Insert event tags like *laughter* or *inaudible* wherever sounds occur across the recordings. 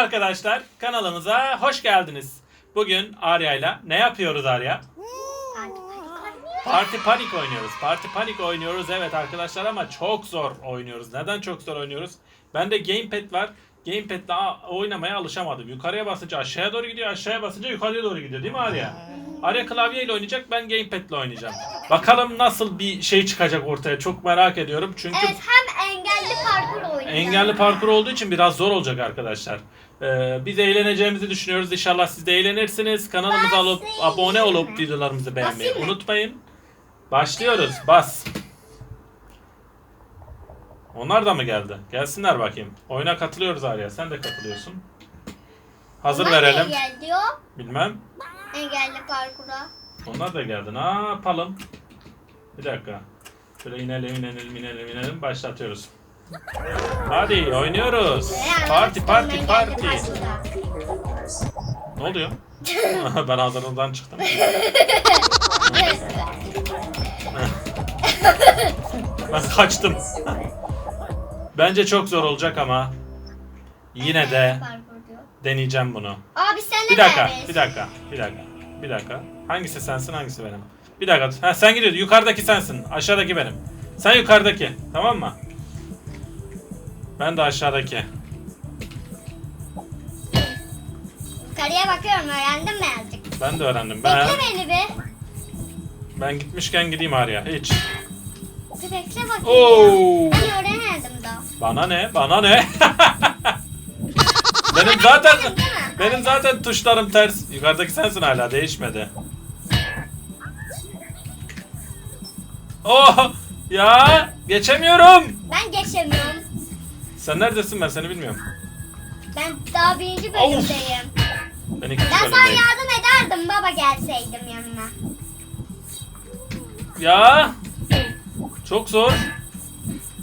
arkadaşlar, kanalımıza hoş geldiniz. Bugün Arya'yla ne yapıyoruz Arya? Parti Panik oynuyoruz. Parti Panik oynuyoruz evet arkadaşlar ama çok zor oynuyoruz. Neden çok zor oynuyoruz? Bende gamepad var. Gamepad'le oynamaya alışamadım. Yukarıya basınca aşağıya doğru gidiyor, aşağıya basınca yukarıya doğru gidiyor değil mi Arya? Arya klavyeyle oynayacak, ben gamepad'le oynayacağım. Bakalım nasıl bir şey çıkacak ortaya çok merak ediyorum. Çünkü Evet hem engelli parkur oynayacağız. Engelli parkur olduğu için biraz zor olacak arkadaşlar. Ee, biz eğleneceğimizi düşünüyoruz. İnşallah siz de eğlenirsiniz. Kanalımıza alıp, abone olup mı? videolarımızı beğenmeyi Basayım mı? unutmayın. Başlıyoruz. Bas. Onlar da mı geldi? Gelsinler bakayım. Oyuna katılıyoruz Arya. Sen de katılıyorsun. Hazır Onlar verelim. Engel diyor. Bilmem. Engelli parkura. Onlar da geldi. Ne yapalım? Bir dakika. Şöyle inelim inelim inelim inelim. Başlatıyoruz. Hadi oynuyoruz. Parti parti parti. Ne oluyor? *laughs* ben hazırlıktan çıktım. *laughs* ben kaçtım. Bence çok zor olacak ama yine de deneyeceğim bunu. Abi sen ne Bir dakika, neredesin? bir dakika, bir dakika, bir dakika. Hangisi sensin, hangisi benim? Bir dakika. Ha, sen gidiyorsun. Yukarıdaki sensin. Aşağıdaki benim. Sen yukarıdaki. Tamam mı? Ben de aşağıdaki. Yukarıya bakıyorum öğrendim mi azıcık? Ben de öğrendim. Ben Bekle beni bir. ben gitmişken gideyim Arya. Hiç. Bir bekle bakayım Oo. Ben öğrenemedim daha. Bana ne? Bana ne? *laughs* benim zaten benim zaten tuşlarım ters. Yukarıdaki sensin hala değişmedi. Oh! Ya geçemiyorum. Ben geçemiyorum. Sen neredesin ben seni bilmiyorum. Ben daha birinci bölümdeyim. Ben ikinci Ben sana bölümdeyim. yardım ederdim baba gelseydim yanına. Ya çok zor.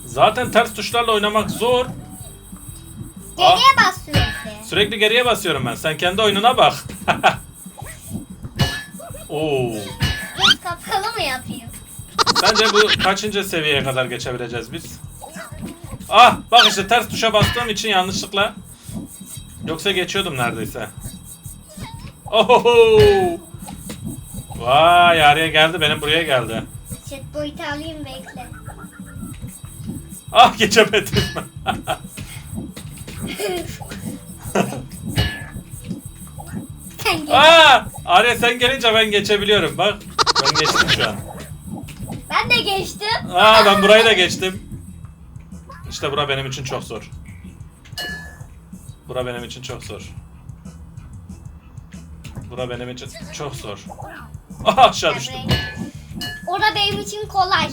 Zaten ters tuşlarla oynamak zor. Geriye bas sürekli. Sürekli geriye basıyorum ben. Sen kendi oyununa bak. *laughs* Oo. Göz kapalı mı yapayım? Bence bu kaçıncı seviyeye kadar geçebileceğiz biz? Ah bak işte ters tuşa bastığım için yanlışlıkla. Yoksa geçiyordum neredeyse. Ohoho. Vay araya geldi benim buraya geldi. Chat boyutu alayım bekle. Ah geçemedim. *laughs* Sen. Aa Arya sen gelince ben geçebiliyorum bak. Ben geçtim şu an. Ben de geçtim. Aa ben burayı da geçtim. İşte bura benim için çok zor. Bura benim için çok zor. Bura benim için çok zor. *laughs* Aha aşağı düştüm. O da benim için kolay.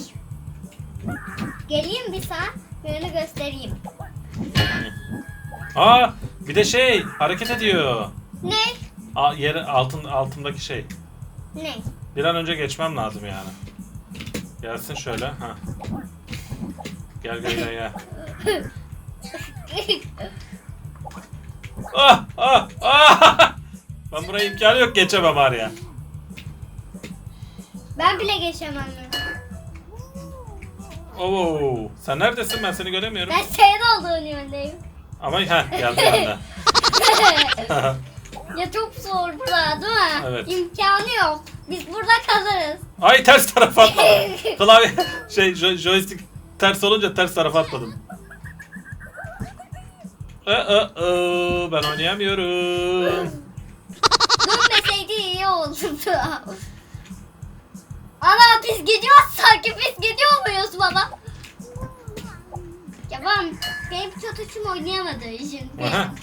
Geleyim bir sana yönü göstereyim. Aa bir de şey hareket ediyor. Ne? Aa, yeri altın altımdaki şey. Ne? Bir an önce geçmem lazım yani. Gelsin şöyle. Ha. Gel gel gel. *laughs* Ah ah ah. Ben buraya imkanı yok geçemem Arya. ben bile geçemem. Oo, sen neredesin? Ben seni göremiyorum. Ben senin olduğun yöndeyim. Ama ha geldi bende. *laughs* ya çok zor burada değil mi? Evet. İmkanı yok. Biz burada kalırız. Ay ters tarafa atladım. *laughs* Klavye şey jo- joystick ters olunca ters tarafa atladım. Ee, ee, ee, ben oynayamıyorum. Dönmeseydi iyi olurdu. Ana biz gidiyoruz sanki biz gidiyor muyuz baba? Ya ben benim çatışım oynayamadığı için. Aha.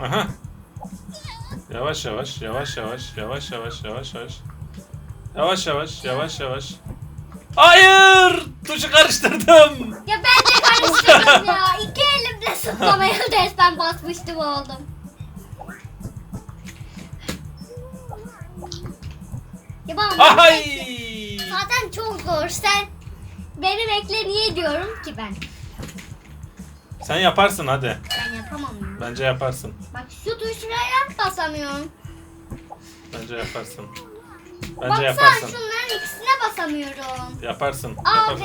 Aha. Yavaş yavaş, yavaş yavaş, yavaş yavaş, yavaş yavaş. Yavaş yavaş, yavaş yavaş. Hayır! Tuşu karıştırdım. Ya ben de karıştırdım ya. İki elimde zıplamaya *laughs* resmen basmıştım oldum. Ya bana Ay! zaten çok zor. Sen beni bekle niye diyorum ki ben? Sen yaparsın hadi. Ben yapamam. ya. Bence yaparsın. Bak şu tuşlara basamıyorum. Bence yaparsın. Bence Baksana yaparsın. şunların ikisine basamıyorum. Yaparsın. Abi. yaparsın.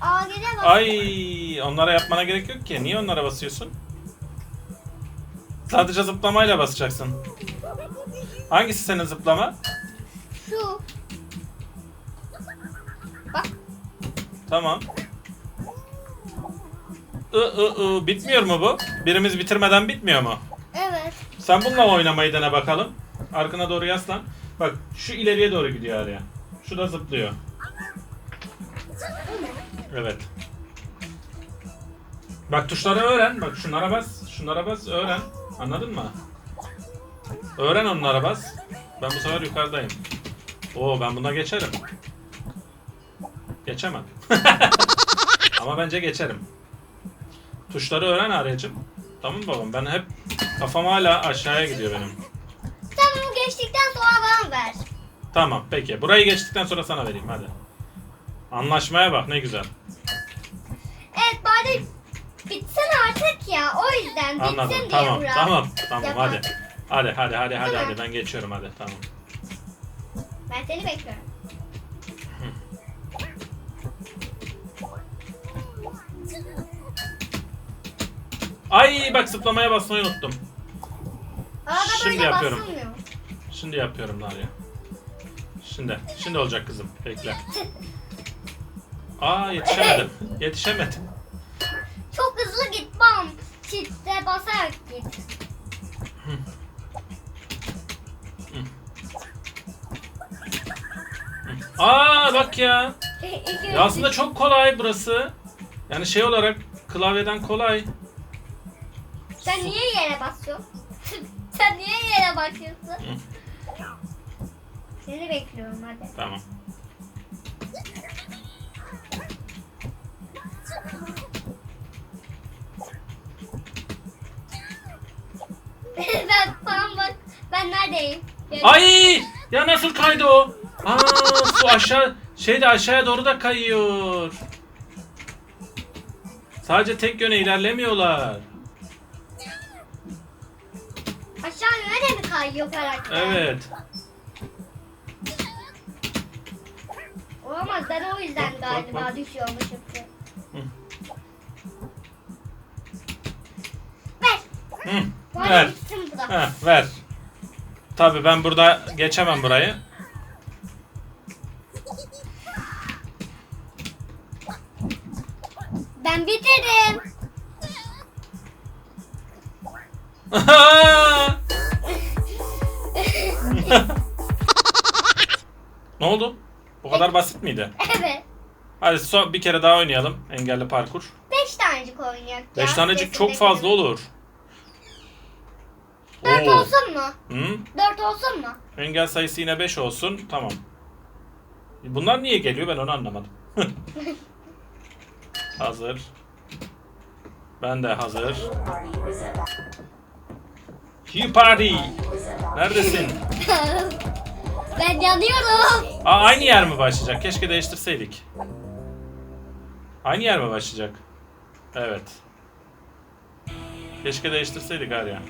A gene bas. Ay, onlara yapmana gerek yok ki. Niye onlara basıyorsun? Sadece zıplamayla basacaksın. Hangisi senin zıplama? Şu. Bak. Tamam. I, I, I. Bitmiyor mu bu? Birimiz bitirmeden bitmiyor mu? Evet. Sen bununla oynamayı dene bakalım. Arkana doğru yaslan. Bak şu ileriye doğru gidiyor araya. Şu da zıplıyor. Evet. Bak tuşları öğren. Bak şunlara bas. Şunlara bas. Öğren. Anladın mı? Öğren onlara bas. Ben bu sefer yukarıdayım. Oo ben buna geçerim. Geçemem. *laughs* Ama bence geçerim. Tuşları öğren Arya'cığım. Tamam babam ben hep kafam hala aşağıya gidiyor benim. Sen bunu geçtikten sonra bana ver. Tamam peki. Burayı geçtikten sonra sana vereyim hadi. Anlaşmaya bak ne güzel. Evet bari bitsin artık ya. O yüzden bitsin Anladım. diye Tamam Burak. tamam tamam Yapar. hadi. Hadi hadi hadi hadi Tamam. hadi ben geçiyorum hadi tamam. Ben seni bekliyorum. Ay bak zıplamaya basmayı unuttum. Arada Şimdi böyle yapıyorum. basılmıyor. Şimdi yapıyorum Arya. Şimdi. Şimdi olacak kızım. Bekle. *laughs* Aa yetişemedim. Yetişemedim. Çok hızlı git bam. Çifte basarak git. Aa bak ya. *laughs* Ya aslında çok kolay burası. Yani şey olarak klavyeden kolay. Sen niye yere basıyorsun? Sen niye yere basıyorsun? Seni bekliyorum hadi. Tamam. *laughs* ben tam bak. Ben neredeyim? Yani- Ay! Ya nasıl kaydı o? Aa su aşağı şey de aşağıya doğru da kayıyor. Sadece tek yöne ilerlemiyorlar. Mi kayıyor karakter? Evet. Olamaz ben o yüzden Bak, bak, galiba bak. düşüyormuşum. ki. Hı. Ver. Hı, ver. bitsin bu da. Heh, ver. Tabii ben burada geçemem burayı. Ne oldu? Bu kadar basit miydi? evet. Hadi son bir kere daha oynayalım. Engelli parkur. Beş tanecik ya. 5 tanecik çok fazla olur. Dört Oo. olsun mu? Hı? Dört olsun mu? Engel sayısı yine 5 olsun. Tamam. Bunlar niye geliyor ben onu anlamadım. *laughs* hazır. Ben de hazır. Hugh Party. Neredesin? *laughs* ben yanıyorum. Aa, aynı yer mi başlayacak? Keşke değiştirseydik. Aynı yer mi başlayacak? Evet. Keşke değiştirseydik Arya.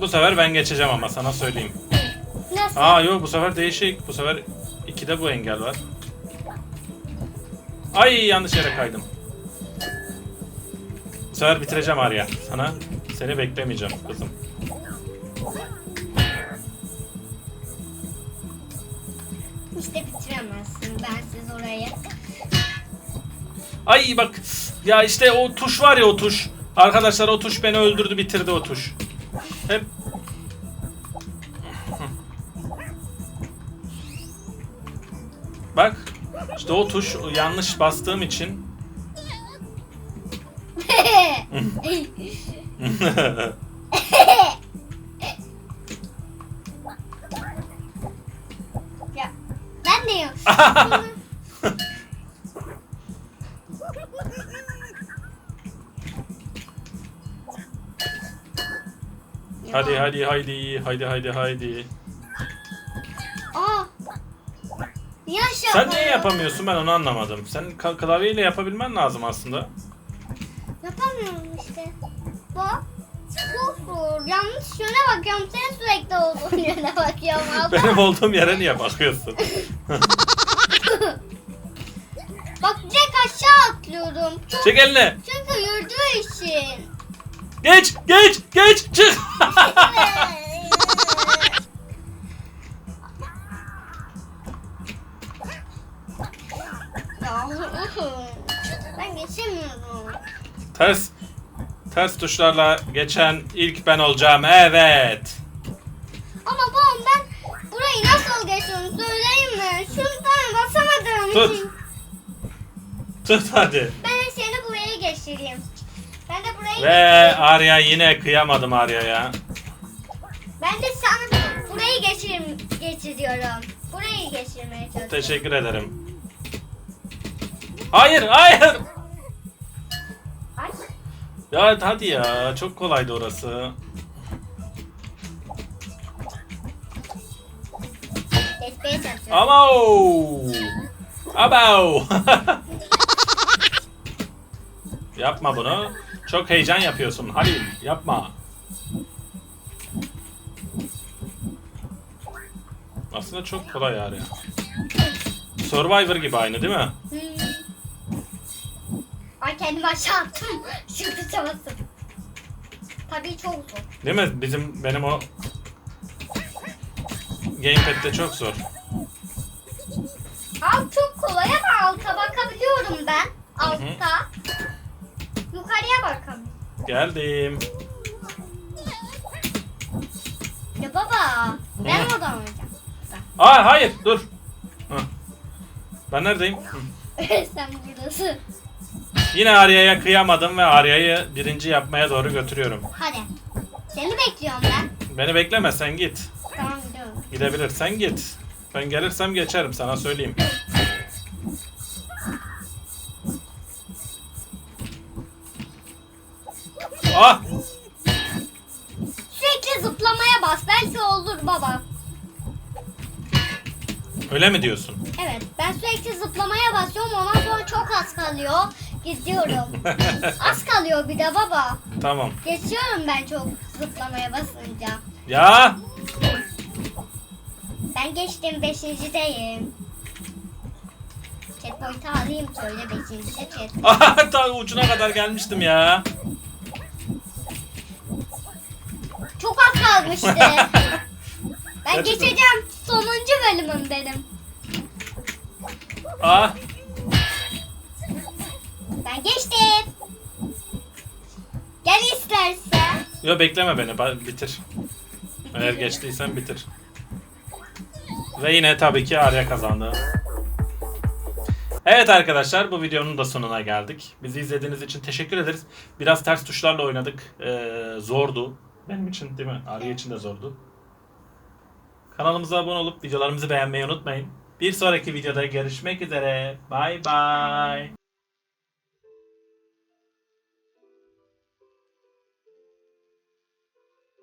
Bu sefer ben geçeceğim ama sana söyleyeyim. Nasıl? Aa yok bu sefer değişik. Bu sefer ikide bu engel var. Ay yanlış yere kaydım. Bu sefer bitireceğim Arya. Sana seni beklemeyeceğim kızım. İşte bitiremezsin bensiz orayı. Ay bak ya işte o tuş var ya o tuş. Arkadaşlar o tuş beni öldürdü bitirdi o tuş. Hep Bak işte o tuş yanlış bastığım için *laughs* *laughs* hadi hadi haydi haydi haydi haydi. Aa. Niye aşağı Sen niye yapamıyorsun ben onu anlamadım. Sen ka- klavyeyle yapabilmen lazım aslında. Yapamıyorum işte. Çok zor. Yanlış yöne bakıyorum. Sen sürekli olduğun *laughs* yöne bakıyorum abla. Benim olduğum yere niye bakıyorsun? *laughs* *laughs* Bak direkt aşağı atlıyorum. Çek elini. çünkü yürüdüğü için. Geç geç geç çık. *laughs* *laughs* ben geçemiyorum. ters ters tuşlarla geçen ilk ben olacağım. Evet. Tut. Tut hadi. Ben seni buraya geçireyim. Ben de burayı Ve Arya yine kıyamadım Arya'ya. Ben de sana burayı geçir geçiriyorum. Burayı geçirmeye çalışıyorum. Teşekkür ederim. Hayır hayır. Ay, Ya hadi ya çok kolaydı orası. geçmeye çalışıyorum. Ama Abo. yapma bunu. Çok heyecan yapıyorsun Halil. Yapma. Aslında çok kolay yani. Survivor gibi aynı değil mi? Hmm. Ay kendimi aşağı attım. Şimdi çabasın. Tabii çok zor. Değil mi? Bizim benim o gamepad'de çok zor. Kolay ama alta bakabiliyorum ben. Altta. Yukarıya bakalım. Geldim. Ya baba ben Hı. oradan oynayacağım. Aa hayır dur. Ben neredeyim? Hı. *laughs* Sen buradasın. Yine Arya'ya kıyamadım ve Arya'yı birinci yapmaya doğru götürüyorum. Hadi. Seni bekliyorum ben. Beni bekleme sen git. Tamam gidiyorum. Gidebilirsen git. Ben gelirsem geçerim sana söyleyeyim. Ah! Sürekli zıplamaya bas. Belki olur baba. Öyle mi diyorsun? Evet ben sürekli zıplamaya basıyorum ondan sonra çok az kalıyor. Gidiyorum. *laughs* Az kalıyor bir de baba. tamam. Geçiyorum ben çok zıplamaya basınca. Ya! Ben geçtim beşincideyim. Checkpoint'i alayım şöyle beşincide checkpoint. Ah, *laughs* Ta ucuna kadar gelmiştim ya. Kalmıştı. *laughs* ben geçeceğim. Sonuncu bölümüm benim. Ah! Ben geçtim. Gel istersen. Yo bekleme beni ba- bitir. Eğer geçtiysen bitir. Ve yine tabii ki Arya kazandı. Evet arkadaşlar bu videonun da sonuna geldik. Bizi izlediğiniz için teşekkür ederiz. Biraz ters tuşlarla oynadık. Ee, zordu. Benim için değil mi? Arya için de zordu. Kanalımıza abone olup videolarımızı beğenmeyi unutmayın. Bir sonraki videoda görüşmek üzere. Bay bay.